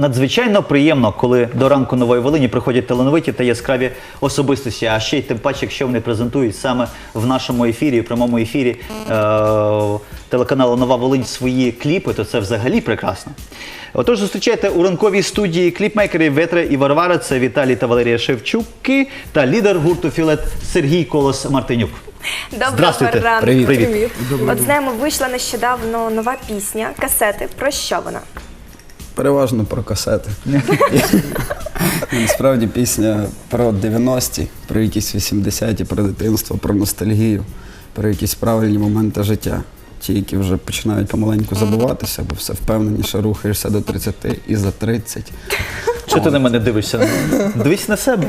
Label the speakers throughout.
Speaker 1: надзвичайно приємно, коли до ранку нової Волині приходять талановиті та яскраві особистості. А ще й тим паче, якщо вони презентують саме в нашому ефірі, в прямому ефірі е- телеканалу Нова Волинь свої кліпи, то це взагалі прекрасно. Отож, зустрічайте у ранковій студії кліпмейкери Ветре і Варвара. Це Віталій та Валерія Шевчуки та лідер гурту Філет Сергій Колос Мартинюк.
Speaker 2: Доброго
Speaker 1: Здравствуйте.
Speaker 2: ранку.
Speaker 1: Привіт. Привіт.
Speaker 2: От знаємо, вийшла нещодавно нова пісня, касети. Про що вона?
Speaker 3: Переважно про касети. Насправді пісня про 90-ті, про якісь 80-ті, про дитинство, про ностальгію, про якісь правильні моменти життя. Ті, які вже починають помаленьку забуватися, бо все впевненіше рухаєшся до 30 і за 30.
Speaker 1: Що ти на мене дивишся? Дивись на себе.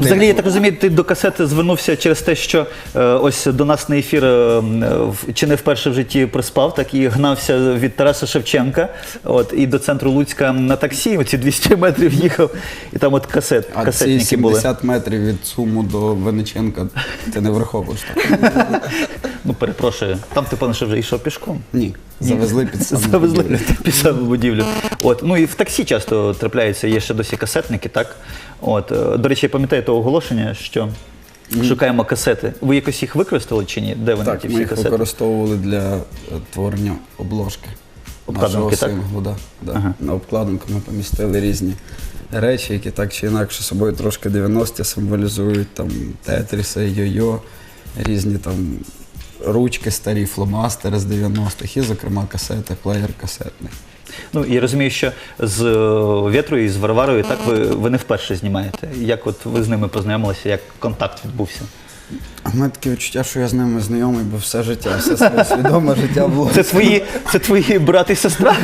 Speaker 1: Взагалі, я так розумію, ти до касети звернувся через те, що е, ось до нас на ефір е, в- чи не вперше в житті приспав, так і гнався від Тараса Шевченка, от і до центру Луцька на таксі. Оці 200 метрів їхав, і там от касет,
Speaker 3: А ці
Speaker 1: касетники були.
Speaker 3: 70 метрів від Суму до Винниченка ти не враховуєш так?
Speaker 1: Ну перепрошую, там ти певно, що вже йшов пішком.
Speaker 3: Ні. Завезли під саму
Speaker 1: Завезли
Speaker 3: будівлю.
Speaker 1: під саму будівлю. От ну і в таксі часто трапляються, є ще досі касетники, так. От е, до речі, я пам'ятаю того оголошення, що шукаємо касети. Ви якось їх використали чи ні? Де вони
Speaker 3: Так,
Speaker 1: ті
Speaker 3: ми
Speaker 1: всі
Speaker 3: їх
Speaker 1: касети?
Speaker 3: використовували для е, творення обложки.
Speaker 1: Обкладинки,
Speaker 3: нашого
Speaker 1: так?
Speaker 3: синглу, да, да.
Speaker 1: Ага.
Speaker 3: На обкладинку ми помістили різні речі, які так чи інакше собою трошки 90-ті символізують, там тетріси, йо-йо, різні там ручки, старі фломастери з 90-х, і, зокрема, касети, плеєр касетний.
Speaker 1: Ну я розумію, що з е, Вєтрою і з Варварою так ви, ви не вперше знімаєте. Як от ви з ними познайомилися, як контакт відбувся?
Speaker 3: А в мене таке відчуття, що я з ними знайомий, бо все життя, все своє свідоме життя було.
Speaker 1: Це твої, це твої брат і сестра?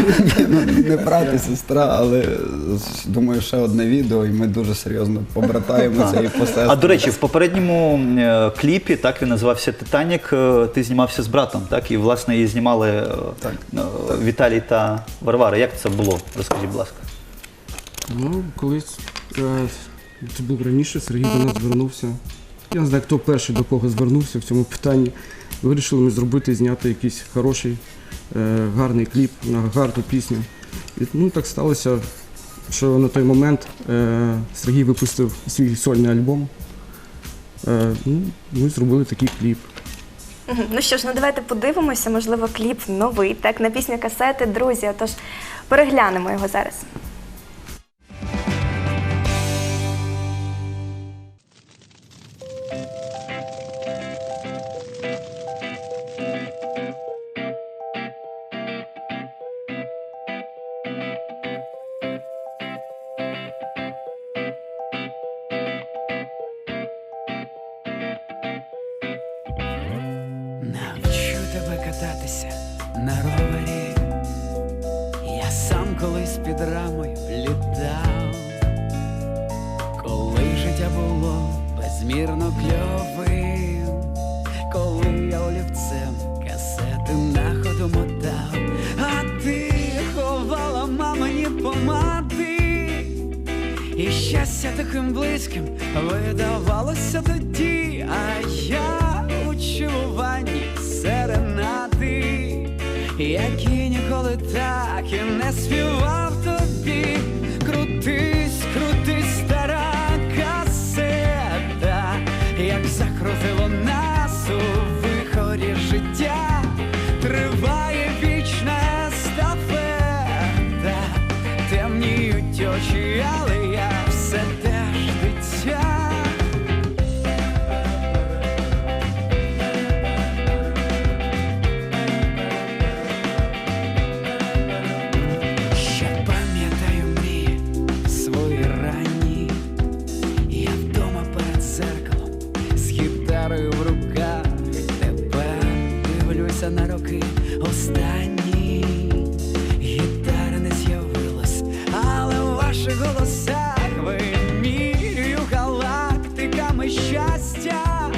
Speaker 3: Ну, не брат і сестра, але думаю, ще одне відео, і ми дуже серйозно побратаємося і посестримо.
Speaker 1: А до речі, в попередньому е, кліпі так він називався Титанік. е, Ти знімався з братом, так? І власне її знімали е,
Speaker 3: Так.
Speaker 1: е, Віталій та Варвара. Як це було? Розкажіть, будь ласка.
Speaker 4: Ну, колись це було раніше, Сергій до нас звернувся. Я не знаю, хто перший до кого звернувся в цьому питанні. Вирішили ми зробити, зняти якийсь хороший, е, гарний кліп на гарну пісню. І, ну, так сталося, що на той момент е, Сергій випустив свій сольний альбом. Е, ну, ми зробили такий кліп.
Speaker 2: Ну що ж, ну давайте подивимося, можливо, кліп новий, так, на пісню касети, друзі. Отож, переглянемо його зараз.
Speaker 5: Таким близьким видавалося тоді, а я у чуванні серенади, які ніколи так і не співав роки останні. Гітари не з'явилось, але в ваших голосах вимірюю галактиками щастя.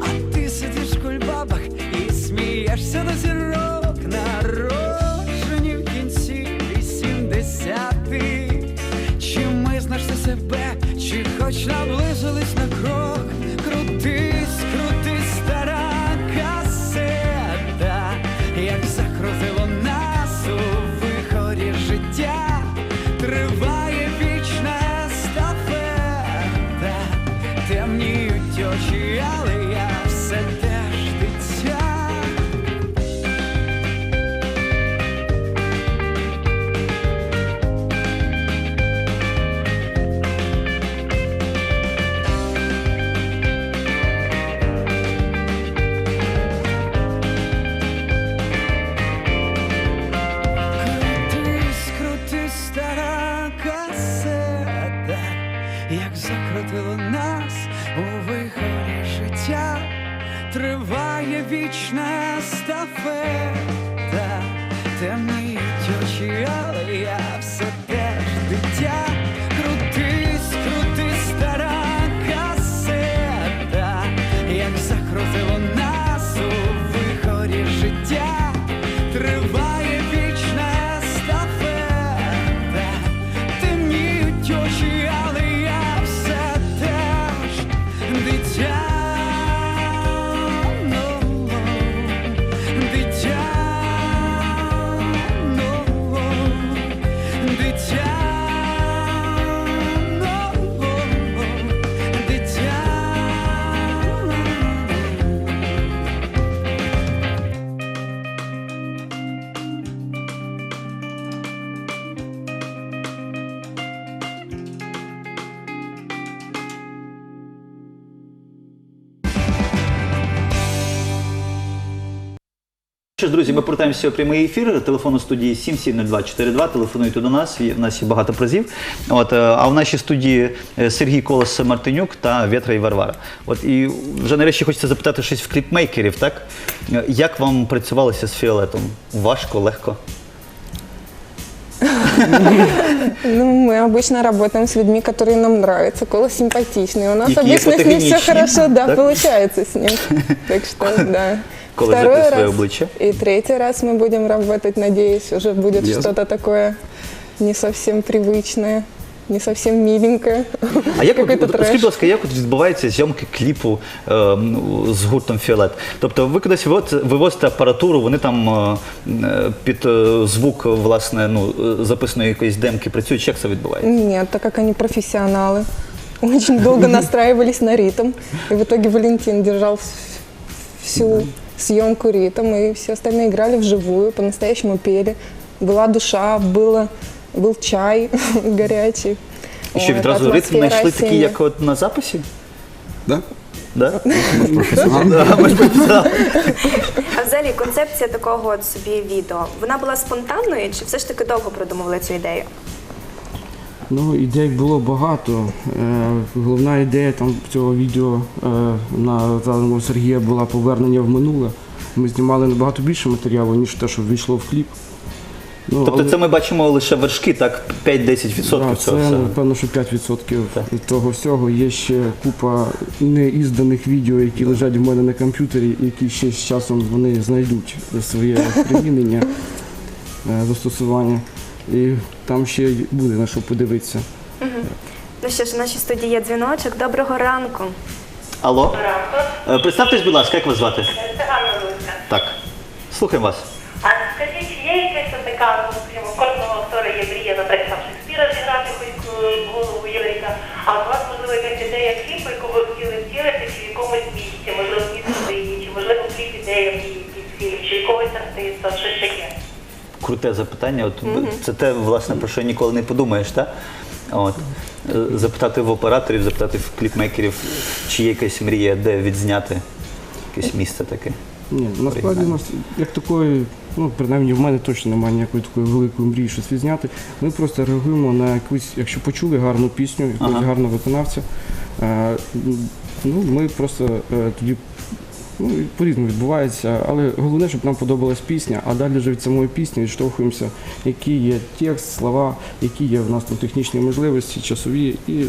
Speaker 5: А ти сидиш в кульбабах і смієшся до зірок народжені в кінці вісімдесятих. Чи ми знайшли себе, чи хоч наблизились як закрутило нас
Speaker 1: Що ж, друзі, ми повертаємося у прямий ефір. Телефон у студії 770242. Телефонуйте до нас. Є- У нас є багато призів. От, е, а в нашій студії е, Сергій Колос Мартинюк та Вєтра і Варвара. От і вже нарешті хочеться запитати щось в кліпмейкерів, так? Е, Як вам працювалося з фіолетом? Важко, легко?
Speaker 6: Ну, мы обычно работаем с людьми, которые нам нравятся, голос симпатичный. У нас
Speaker 1: Какие
Speaker 6: обычно с ним все
Speaker 1: фотогеничные,
Speaker 6: хорошо, да,
Speaker 1: так?
Speaker 6: получается с ним. Так что, да.
Speaker 1: Коли записує обличчя.
Speaker 6: и третий раз мы будем работать, надеюсь, уже будет
Speaker 3: Ясно.
Speaker 6: что-то такое не совсем привычное, не совсем миленькое.
Speaker 1: А як от,
Speaker 6: Какой-то
Speaker 1: от,
Speaker 6: трэш.
Speaker 1: скажіть, будь ласка, як от відбуваються зйомки кліпу е, м, з гуртом Фіолет? Тобто ви кудись вивозите, вивозите апаратуру, вони там е, е, під е, звук власне ну, е, записаної якоїсь демки працюють, чи як це відбувається?
Speaker 6: Нет, так как они профессионалы. Очень долго настраивались на ритм. И в итоге Валентин держал вс- всю съемку ритм, и все остальные играли вживую, по-настоящему пели. Была душа, было, был чай горячий.
Speaker 1: І що
Speaker 6: Вот,
Speaker 1: відразу ритм
Speaker 6: атмосфера
Speaker 1: знайшли такий,
Speaker 6: осенняя.
Speaker 1: як от на записі?
Speaker 3: Да?
Speaker 1: Да?
Speaker 3: Професіонал.
Speaker 1: Да, ми ж прописали.
Speaker 2: А взагалі концепція такого от собі відео, вона була спонтанною чи все ж таки довго продумували цю ідею?
Speaker 4: Ну, ідей було багато. Е, головна ідея там цього відео е, на згаданого Сергія була повернення в минуле. Ми знімали набагато більше матеріалу, ніж те, що ввійшло в кліп. Ну,
Speaker 1: Тобто
Speaker 4: але-
Speaker 1: це ми бачимо лише вершки, так 5-10%
Speaker 4: Да,
Speaker 1: цього
Speaker 4: це, напевно, що 5%
Speaker 1: Так.
Speaker 4: від того всього. Є ще купа неізданих відео, які лежать в мене на комп'ютері, які ще з часом вони знайдуть своє примінення, е, застосування. І там ще буде на що подивитися.
Speaker 2: Ну що ж, у нашій студії є дзвіночок. Доброго ранку.
Speaker 1: Алло? Е, Представтесь, будь ласка, як вас звати?
Speaker 7: Це Ганна Луцька.
Speaker 1: Так. Слухаємо вас.
Speaker 7: А скажіть, чи є якась така, ну, скажімо, кожного актора є мрія, наприклад, Шекспіра зіграти хоч е, голову Єлика, а у вас, можливо, якась ідея кліпу, яку ви хотіли втілити, чи в якомусь місці, можливо, в місті, чи можливо кліп ідея в фільм, чи якогось артиста, щось таке.
Speaker 1: Круте запитання. От це те, власне, про що ніколи не подумаєш, так? От. Е, Запитати в операторів, запитати в кліпмейкерів, чи є якась мрія, де відзняти якесь місце таке.
Speaker 4: Ні, насправді у нас як такої, ну принаймні в мене точно немає ніякої такої великої мрії щось відзняти. Ми просто реагуємо на якусь, якщо почули гарну пісню, якогось
Speaker 1: Ага.
Speaker 4: гарного виконавця. Е, ну ми просто е, тоді. Ну, по-різному відбувається, але головне, щоб нам подобалась пісня, а далі вже від самої пісні відштовхуємося, які є текст, слова, які є в нас там технічні можливості, часові, і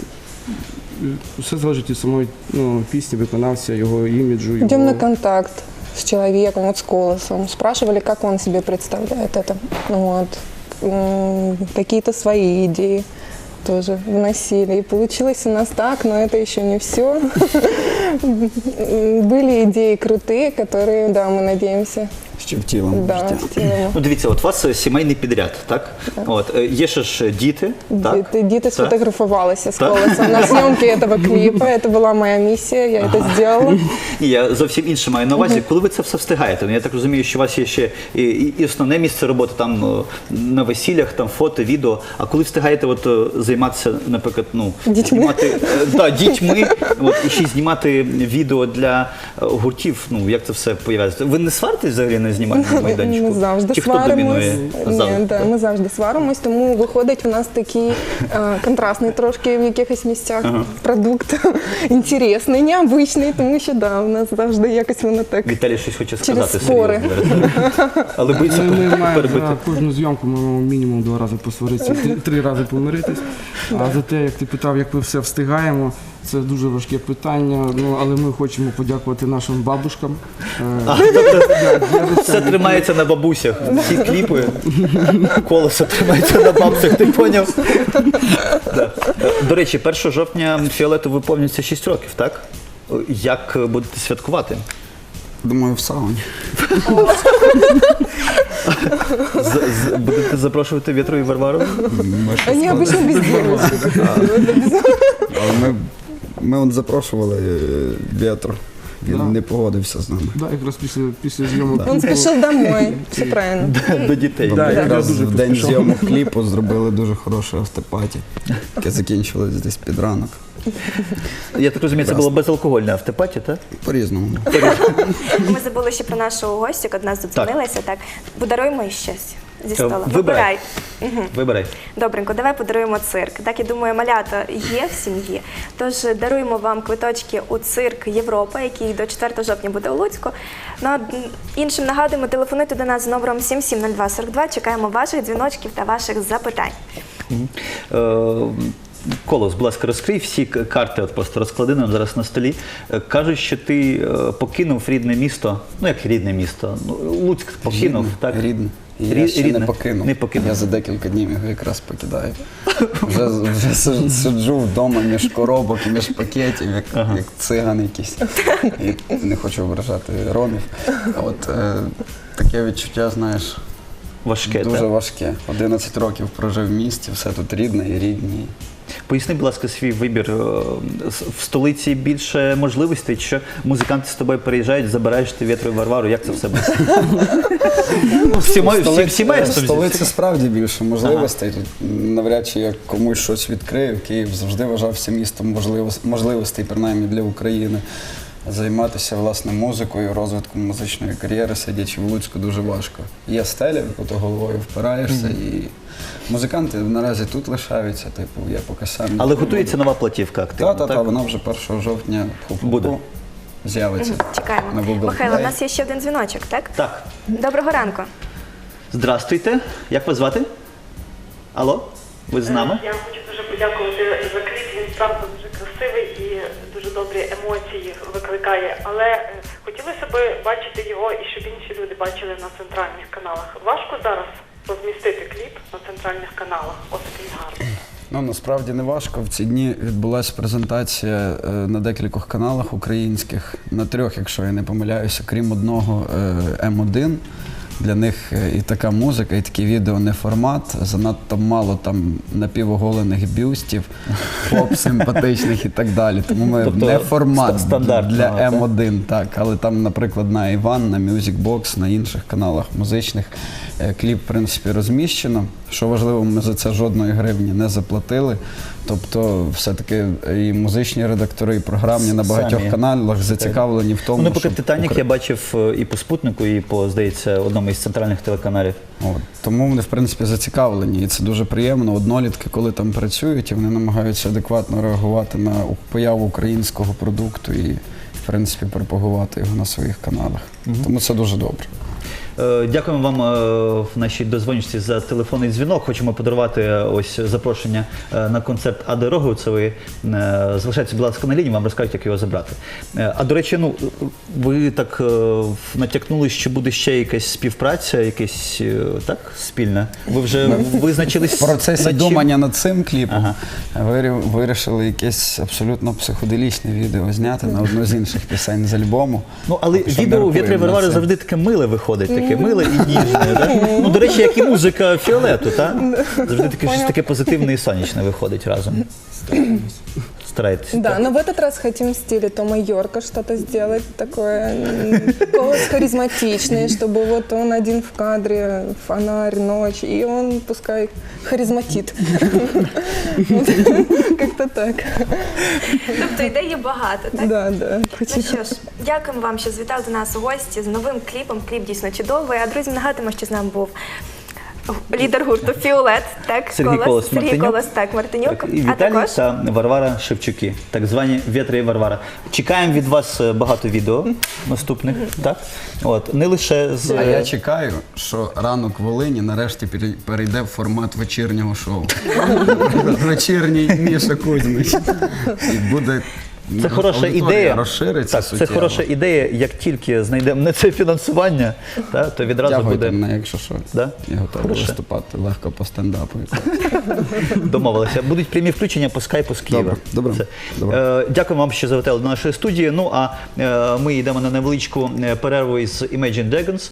Speaker 4: все залежить від самої ну, пісні, виконавця, його іміджу. Його...
Speaker 6: на контакт с человеком, вот с голосом. Спрашивали, как он себе представляет это. Вот. М, Какие-то свои идеи тоже вносили. И получилось у нас так, но это еще не все. Были идеи крутые, которые, да, мы надеемся,
Speaker 3: Ще втілимо
Speaker 6: Да,
Speaker 3: життя.
Speaker 6: втілимо.
Speaker 1: Ну, дивіться, от у вас е, сімейний підряд, так? От, е, є ще ж діти, так?
Speaker 6: Діти, діти
Speaker 1: Так.
Speaker 6: сфотографувалися з
Speaker 1: Так.
Speaker 6: колесом на зйомки цього кліпу. Це була моя місія, я це зробила.
Speaker 1: Ні, я зовсім інше маю на увазі. Коли ви це все встигаєте? Ну, я так розумію, що у вас є ще і, і, і основне місце роботи там е, на весіллях, там фото, відео. А коли встигаєте от, е, займатися, наприклад, ну,
Speaker 6: Дітьми.
Speaker 1: знімати е, да, дітьми, от, і ще й знімати відео для е, гуртів, ну як це все появляється? Ви не сваритесь взагалі на знімальному майданчику?
Speaker 6: Ми завжди
Speaker 1: Чи хто
Speaker 6: сваримось.
Speaker 1: домінує? Завжди.
Speaker 6: Ні, да, ми завжди сваримось, тому виходить у нас такий е, контрастний трошки в якихось місцях продукт. Інтересний, необичний, тому що да, у нас завжди якось воно так.
Speaker 1: Віталій щось хоче
Speaker 6: Через
Speaker 1: сказати
Speaker 6: спори.
Speaker 1: Але боїться
Speaker 4: маємо
Speaker 1: перебити.
Speaker 4: за кожну зйомку ми маємо мінімум два рази посваритися, три, три рази помиритись. А за те, як ти питав, як ми все встигаємо, це дуже важке питання. Ну але ми хочемо подякувати нашим бабушкам.
Speaker 1: Все тримається на бабусях. Всі кліпи, колесо тримається на бабусях, ти поняв? До речі, 1 жовтня фіолету виповнюється 6 років, так? Як будете святкувати?
Speaker 3: Думаю, в сауні.
Speaker 1: З- з- Будете запрошувати вітру і Варвару?
Speaker 3: Ми щось там-
Speaker 6: обычно без.
Speaker 3: Але ми, ми от запрошували е, Він
Speaker 4: Да.
Speaker 3: не погодився з нами.
Speaker 4: Да, якраз після, після зйомок.
Speaker 6: Он
Speaker 4: кліпу.
Speaker 6: домой. Все правильно.
Speaker 1: До дітей.
Speaker 4: Да, я
Speaker 3: Якраз
Speaker 4: дуже
Speaker 3: в день зйомок кліпу зробили дуже хороше автопаті, яке закінчилось десь під ранок.
Speaker 1: Я так розумію, це було безалкогольне автопаті, так?
Speaker 3: По-різному.
Speaker 2: Ми забули ще про нашу гостю, яка до нас додзвонилася. Так. подаруємо їй щось зі стола.
Speaker 1: Е, вибирай. Вибирай.
Speaker 2: Добренько, давай подаруємо цирк. Так, я думаю, малята є в сім'ї. Тож даруємо вам квиточки у цирк Європа, який до 4 жовтня буде у Луцьку. Ну, а іншим нагадуємо, телефонуйте до нас з номером 770242. Чекаємо ваших дзвіночків та ваших запитань.
Speaker 1: Е, Колос, будь ласка, розкрий всі карти, от просто розклади нам зараз на столі. Е, Кажуть, що ти е, покинув рідне місто. Ну як рідне місто? Ну, Луцьк покинув, так?
Speaker 3: Рідне. І я ще
Speaker 1: рідне.
Speaker 3: не покинув.
Speaker 1: Не покинув.
Speaker 3: Я за декілька днів його якраз покидаю. Вже, вже сиджу вдома між коробок, між пакетів, як, як циган якийсь. І не хочу ображати ромів. А От е, таке відчуття, знаєш,
Speaker 1: Важке,
Speaker 3: дуже
Speaker 1: так?
Speaker 3: важке. 11 років прожив в місті, все тут рідне і рідні.
Speaker 1: Поясни, будь ласка, свій вибір. Е, В столиці більше можливостей, що музиканти з тобою переїжджають, забираєш ти вітру і Варвару, як це все буде? Ну,
Speaker 3: в столиці справді більше можливостей. Навряд чи я комусь щось відкрию. Київ завжди вважався містом можливос- можливостей, принаймні для України. Займатися власне музикою, розвитком музичної кар'єри, сидячи в Луцьку, дуже важко. Є стеля, яку ти головою впираєшся, і музиканти наразі тут лишаються, типу, я поки сам.
Speaker 1: Але готується нова платівка активно,
Speaker 3: Та, та, та,
Speaker 1: так?
Speaker 3: вона вже 1 жовтня ху-ху-ху
Speaker 1: Буде.
Speaker 3: з'явиться.
Speaker 2: Чекаємо.
Speaker 3: На Google
Speaker 2: Михайло, у
Speaker 3: Play.
Speaker 2: нас є ще один дзвіночок, так?
Speaker 1: Так.
Speaker 2: Доброго ранку.
Speaker 1: Здрастуйте. Як вас звати? Алло? Ви з нами?
Speaker 7: Я хочу дуже подякувати за кліп. Він справді дуже красивий і дуже добрі емоції викликає. Але е, хотілося б бачити його і щоб інші люди бачили на центральних каналах. Важко зараз розмістити кліп на центральних каналах. Ось такий гарний.
Speaker 3: Ну насправді не важко. В ці дні відбулася презентація е, на декількох каналах українських, на трьох, якщо я не помиляюся, крім одного е, М1. Для них е, і така музика, і такі відео не формат. Занадто мало там напівоголених бюстів, поп симпатичних і так далі. Тому ми
Speaker 1: Тобто
Speaker 3: не формат для? М1, так. Але там, наприклад, на Іван, на Music Box, на інших каналах музичних е, кліп, в принципі, розміщено. Що важливо, ми за це жодної гривні не заплатили. Тобто, все-таки і музичні редактори, і програмні на багатьох
Speaker 1: Самі.
Speaker 3: каналах зацікавлені в тому,
Speaker 1: Ну, наприклад,
Speaker 3: щоб
Speaker 1: Титанік я бачив е, і по спутнику, і по, здається, одному із центральних телеканалів.
Speaker 3: От. Тому вони, в принципі, зацікавлені. І це дуже приємно. Однолітки, коли там працюють, і вони намагаються адекватно реагувати на у- появу українського продукту і, в принципі, пропагувати його на своїх каналах. Тому це дуже добре.
Speaker 1: Е, Дякуємо вам е, в нашій дозвонічці за телефонний дзвінок. Хочемо подарувати е, ось запрошення на концерт Ади Роговцевої. Е, Залишайтеся, будь ласка, на лінії, вам розкажуть, як його забрати. А до речі, ну ви так натякнули, що буде ще якась співпраця, якась так спільна. Ви вже визначились
Speaker 3: В процесі
Speaker 1: над чим?
Speaker 3: думання над цим кліпом
Speaker 1: Ага.
Speaker 3: вирішили якесь абсолютно психоделічне відео зняти на одну з інших пісень з альбому.
Speaker 1: Ну, але відео Вітри Варвари завжди таке миле виходить. Таке таке миле і ніжне. Так? Ну, до речі, як і музика фіолету, так? Завжди таке щось таке позитивне і сонячне виходить разом Старайтеся.
Speaker 6: Да,
Speaker 1: так?
Speaker 6: но в этот раз хотим в стиле Тома Йорка что-то сделать такое. м, Голос харизматичный, чтобы вот он один в кадре, фонарь, ночь, и он пускай харизматит. Вот, Как-то так.
Speaker 2: Тобто ідей є багато, так?
Speaker 6: Да, да.
Speaker 2: Ну що ж, дякуємо вам, що завітали до нас у гості з новим кліпом. Кліп дійсно чудовий. А друзі, нагадуємо, що з нами був лідер гурту Фіолет, так,
Speaker 1: Сергій Колос
Speaker 2: Сергій
Speaker 1: Мартинюк.
Speaker 2: Колос, так, Мартинюк.
Speaker 1: Так, і
Speaker 2: а
Speaker 1: Віталій
Speaker 2: також
Speaker 1: та Варвара Шевчуки, так звані Вєтри і Варвара. Чекаємо від вас е, багато відео наступних. Так? От, не лише з.
Speaker 3: А я чекаю, що ранок в Волині нарешті пере- перейде в формат вечірнього шоу. Вечірній Міша Кузьмич. І буде ну,
Speaker 1: Це хороша ідея.
Speaker 3: Розшириться
Speaker 1: Так, це хороша ідея. Як тільки знайдемо на це фінансування, та, то відразу
Speaker 3: Тягуйте
Speaker 1: буде
Speaker 3: мене, якщо що.
Speaker 1: Да?
Speaker 3: Я готовий
Speaker 1: Хороше.
Speaker 3: виступати легко по стендапу.
Speaker 1: домовилися. Будуть прямі включення по скайпу з Києва.
Speaker 3: Добре, добре,
Speaker 1: Все.
Speaker 3: добре.
Speaker 1: Е, дякуємо вам, що завітали до нашої студії. Ну а е, ми йдемо на невеличку е, перерву із Imagine Dragons.